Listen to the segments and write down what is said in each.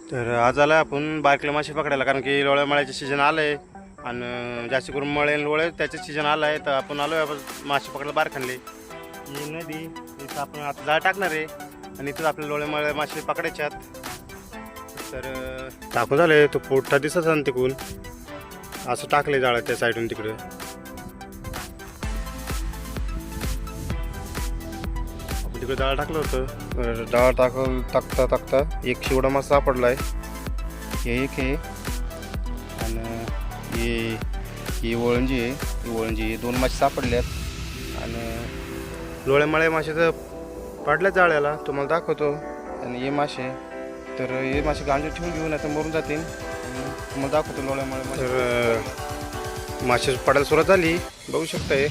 तर आज आला आपण बारकले मासे पकडायला कारण की लोळ्या मळ्याचे सीजन आलं आहे आणि जास्त करून मळे लोळे त्याचे सीजन आलं आहे तर आपण आलो आहे मासे पकडायला बार ही नदी इथं आपण आता जाळ टाकणार आहे आणि इथं आपल्या लोळे मळे मासे पकडायचे तर टाकून झाले तो पोटा दिसत ना तिकून असं टाकले जाळं त्या साईडून तिकडं. तिकडे डाळ टाकलं होतं. डाळ टाक टाकता टाकता एक शिवडा मासा सापडला आहे हे एक आहे. आणि हे ही वळंजी आहे. ही वळंजी. दोन मासे सापडल्यात. आणि लोळ्यामाळे मासे तर पाडल्या जाळ्याला. तुम्हाला दाखवतो. आणि हे मासे तर हे मासे गांजू ठेवून घेऊन आता मरून जातील. तुम्हाला दाखवतो लोळ्यामाळे मासे. तर मासे पडायला सुरुवात झाली. बघू शकताय.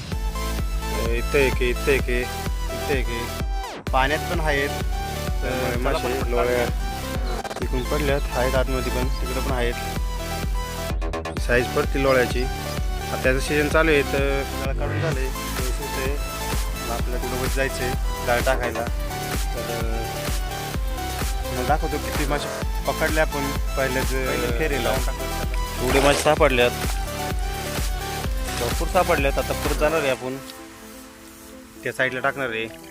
इथं एक इथं एक इथं एक आहे. पाण्यात पण आहेत. तर मासे लोळ्या तिकडून पडल्यात. आहेत आतमध्ये पण. तिकडं पण आहेत. साईज पडते लोळ्याची. आता त्याचं सीजन चालू आहे तर त्याला काढून झाले आहे आपल्याला कुठं जायचं आहे जाळ टाकायला. तर मग दाखवतो किती मासे पकडले आपण. पहिल्याच फेरीला एवढे मासे सापडल्यात. भरपूर सापडल्यात. आता परत जाणार आहे आपण. त्या साईडला टाकणार आहे.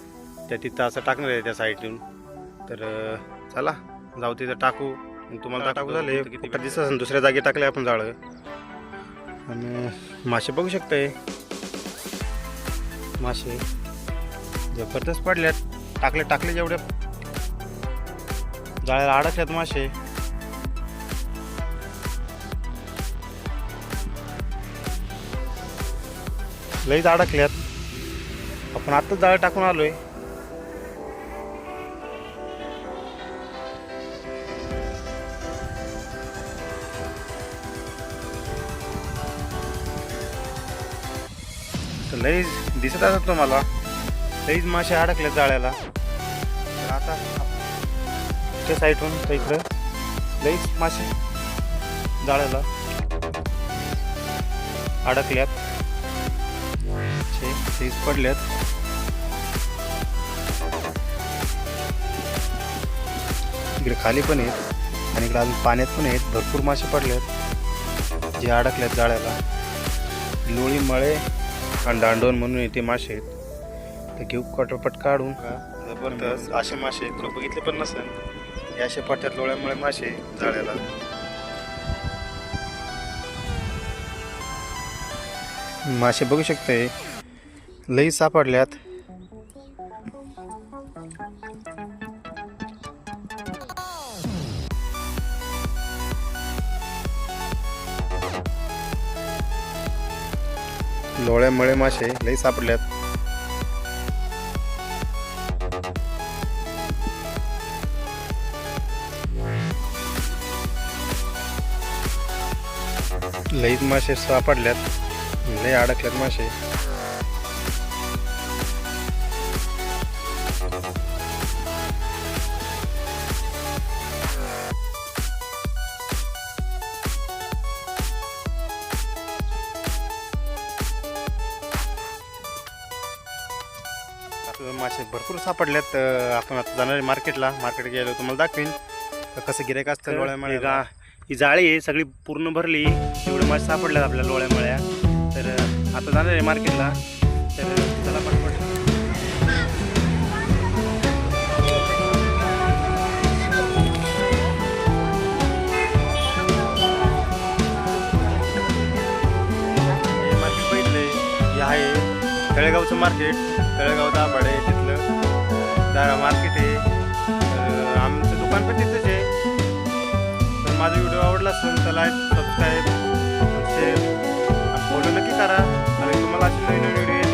त्या तिथं असं टाकणार आहे त्या साईडून तर चला जाऊ तिथं टाकू. तुम्हाला टाकू झाले. किती दिवस असेल दुसऱ्या जागी टाकले आपण जाळं आणि मासे बघू शकताय. मासे जबरदस्त पडल्यात. टाकले टाकले जेवढे. जाळ्याला अडकल्यात मासे. लईच अडकल्यात. आपण आत्ताच जाळं टाकून आलोय. लईच दिसत असत तुम्हाला. लईच मासे अडकल्या जाळ्याला. तर आता त्या साईडहून त्या इकडं लईच मासे जाळ्याला अडकल्यात. सीज पडल्यात इकडे खाली पण आहेत आणि इकडे अजून पाण्यात पण आहेत. भरपूर मासे पडल्यात जे अडकल्यात जाळ्याला. लोळी मळे आणि दांडोन म्हणून येते मासे आहेत. ते घेऊ कटोपट काढून. जबरदस्त. असे मासे तुला बघितले पण नसेल. या असे पट्ट्यात लोळ्यामुळे मासे जाळ्याला मासे बघू शकते. लई सापडल्यात. लोळ्यामुळे मासे लई सापडल्यात. लईच मासे सापडल्यात. लई अडकल्यात मासे. मासे भरपूर सापडल्यात आपण आता जाणार आहे मार्केटला. मार्केट गेलो तुम्हाला दाखवीन. कसं गिरायक असतं लोळ्यामुळे गा ही जाळी आहे सगळी पूर्ण भरली. एवढे मासे सापडल्यात आपल्या लोळ्यामुळ्या. तर आता जाणार आहे मार्केटला. तर चला पटपट तळेगावचं मार्केट तळेगाव दाभाड तिथलं. दारा मार्केट आहे. तर आमचं दुकान पण तिथंच आहे. तर माझा व्हिडिओ आवडला असेल तर लाईक सबस्क्राईब शेअर फॉलो नक्की करा. आणि तुम्हाला असे नवीन व्हिडिओ